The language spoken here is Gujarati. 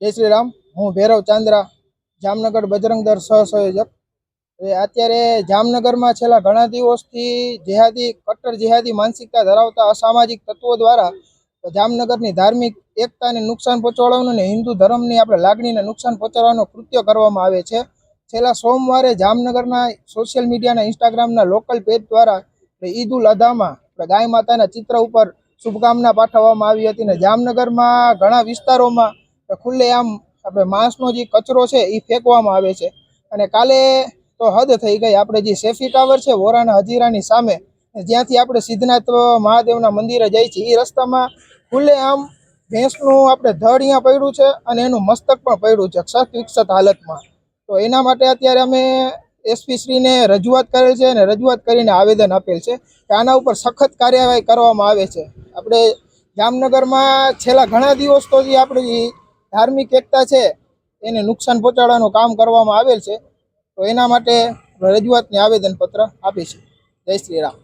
જય શ્રી રામ. હું ભૈરવ ચાંદ્રા, જામનગર બજરંગ દળ સહસંયોજક. હવે અત્યારે જામનગરમાં છેલ્લા ઘણા દિવસથી જેહાદી, કટ્ટર જેહાદી માનસિકતા ધરાવતા અસામાજિક તત્વો દ્વારા જામનગરની ધાર્મિક એકતાને નુકસાન પહોંચાડવાનું અને હિન્દુ ધર્મની આપણે લાગણીને નુકસાન પહોંચાડવાનું કૃત્ય કરવામાં આવે છે. છેલ્લા સોમવારે જામનગરના સોશિયલ મીડિયાના ઇન્સ્ટાગ્રામના લોકલ પેજ દ્વારા ઈદ ઉલ અધામાં ગાય માતાના ચિત્ર ઉપર શુભકામના પાઠવવામાં આવી હતી અને જામનગરમાં ઘણા વિસ્તારોમાં ખુલ્લેઆમ આપણે માંસનો જે કચરો છે એ ફેંકવામાં આવે છે. અને કાલે તો હદ થઈ ગઈ. આપણે જે સેફી ટાવર છે વોરાના હજીરાની સામે જ્યાંથી આપણે સિદ્ધનાથ મહાદેવના મંદિરે જઈએ છીએ એ રસ્તામાં ખુલ્લેઆમ ભેંસનું આપણે ધડ અહીંયા પડ્યું છે અને એનું મસ્તક પણ પડ્યું છે ક્ષત વિક્ષત હાલતમાં. તો એના માટે અત્યારે અમે એસપી શ્રીને રજૂઆત કરેલ છે અને રજૂઆત કરીને આવેદન આપેલ છે કે આના ઉપર સખત કાર્યવાહી કરવામાં આવે છે. આપણે જામનગરમાં છેલ્લા ઘણા દિવસ તો જે આપણી ધાર્મિક એકતા છે, એને નુકસાન પહોંચાડવાનું કામ કરવામાં આવેલ છે, તો એના માટે રજૂઆતની આવેદનપત્ર આપીશું. જય શ્રી રામ.